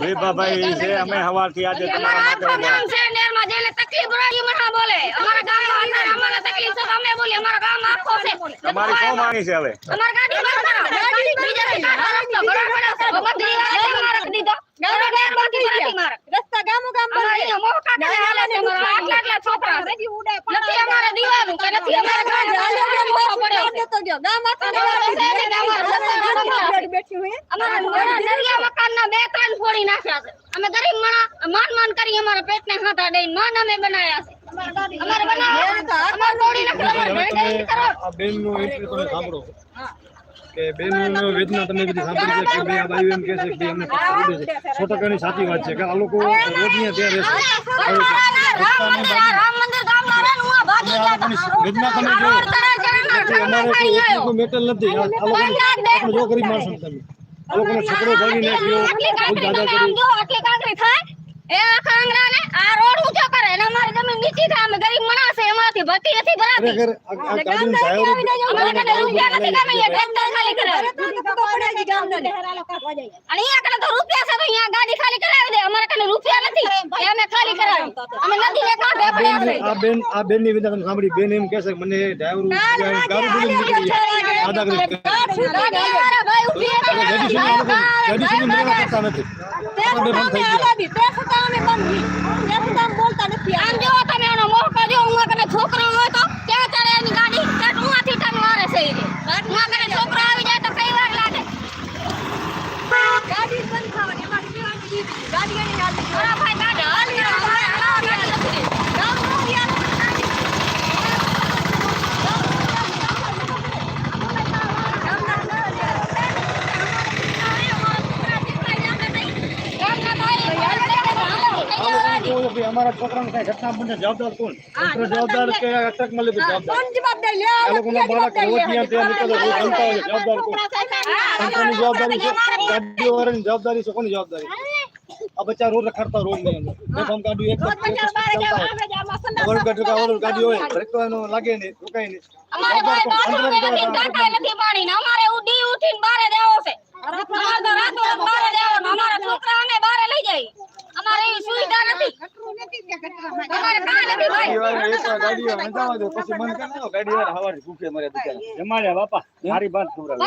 વિભાભાઈ છે અમે સવારથી આજે તમારા માટે ગામ જેને તકલીફ હોય મને બોલે અમારા ગામમાં અત્યારે અમારે તકલીફ છે અમે બોલીએ અમારા ગામ આખો છે તમારી શું માંગણી છે હવે અમારી ગાડી બંધ કરો ગાડી બીજા રસ્તો ઘણો પડ્યો છે મંદિર આવે દીધો ગૌરવ ગામ બાકી નથી મારે રસ્તા ગામો ગામ અમારે મોટા કરે હાલે છે અમારા આટલા આટલા છોકરા છે નથી અમારે દીવાનું કે નથી અમારે ગામ મોટો પડ્યો છે નળિયા મકાનના બે ત્રણ ફોડી નાખ્યા છે. અમે ગરીબ માણસ માન માન કરી અમારા પેટને ખાતા દઈને માન અમે બનાવ્યા છે. અમારે બનાવ્યા અમારે તોડી નાખ્યું અમારે ભેગા કરો. આ તમે સાંભળો. કે બેનનું વેદના તમે બધી સાંભળી છે કે બે આ બાયું એમ કહે છે કે અમને પૈસા ઉડે છે. સો ટકાની સાચી વાત છે કે આ લોકો ત્યાં રહેશે. વેદના તમે જો અમારે એટલું મેટલ નથી. આ આ આપણે જો ગરીબ માણસ તમે. આ લોકોનો છકડો ભાગી નાખ્યો આટલી કોઈ દાદા કરી આટલી કાંકરી થાય એ આખા આંગણાને આ રોડ ઊંચો કરે અને અમારી જમીન નીચી થાય અમે ગરીબ માણસ એમાંથી ભરતી નથી ભરાતી આ રૂપિયા ખાલી અને અહીંયા કને તો રૂપિયા છે તો અહીંયા ગાડી ખાલી કરાવી દે. અમારે કને રૂપિયા નથી. અમે ખાલી કરાવી. અમે નદી ને કાંઠે પડ્યા આ બેન આ બેનની વિધાન સાંભળી બેન એમ કહે છે કે મને ડ્રાઈવર ગાડી બોલી નીકળી દાદા કરી ભાઈ ઊભી ગાડી સુધી ગાડી સુધી મેળા કરતા નથી? આપણે બંધ થઈ ગયા આમ જો તમે એનો મોકો જો હું કને છોકરો હોય તો ત્યાં ચાલે એની ગાડી ત્યાં ઉહાથી ટન મારે છે ઈ. હું કને છોકરો આવી જાય તો કઈ વાર લાગે મારા ભાઈ ગાડી હાલ ને અમારે હલાવા ગાડી નથી. અમારા છોકરાને કઈ ઘટના બને જવાબદાર કોણ? તંત્ર જવાબદાર કે અટક મળે કોણ જવાબદાર? આ લોકોના બાળક રોજ ત્યાં ત્યાં નીકળે રોજ જમતા હોય જવાબદાર કોણ? તંત્રની જવાબદારી છે. ગાડીઓ વાળાની જવાબદારી છે કોની જવાબદારી? આ બચ્ચા રોડ રખડતા રોડની અંદર. બેફામ ગાડી એક જ એક જ ચાલતા હોય વર ગાડી હોય બ્રેક તો એનો લાગે નહીં રોકાય નહીં. અમારે કોઈ અમારે ઉડી ઉઠીને બારે દેવો છે. જમાડ્યા બાપા મારી વાત ખવડાવો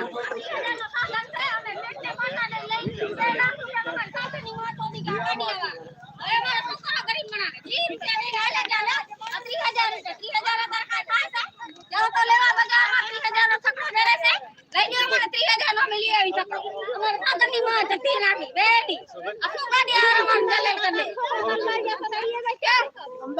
જાઓ, ભાઈ, ગાડી મેલી. આજે જોઈ રહ્યા છો ભચાઉ તાલુકાના ગામ બે ફાર્મ ચાલી રહ્યા છે ગામોમાં બાબતે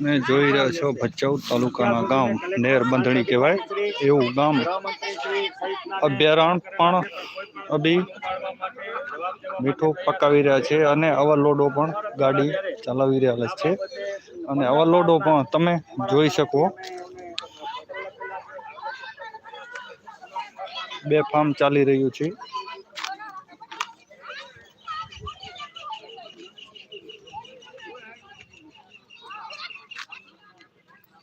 ને જોઈ રહ્યા છો ભચાઉ તાલુકાના ગામ નેર બંધણી કહેવાય એવું ગામ. અભયારણ્ય પણ અભી મીઠું પકાવી રહ્યા છે અને આવા પણ ગાડી ચલાવી રહ્યા છે. અને આવા પણ તમે જોઈ શકો. બે ફાર્મ ચાલી રહ્યું છે.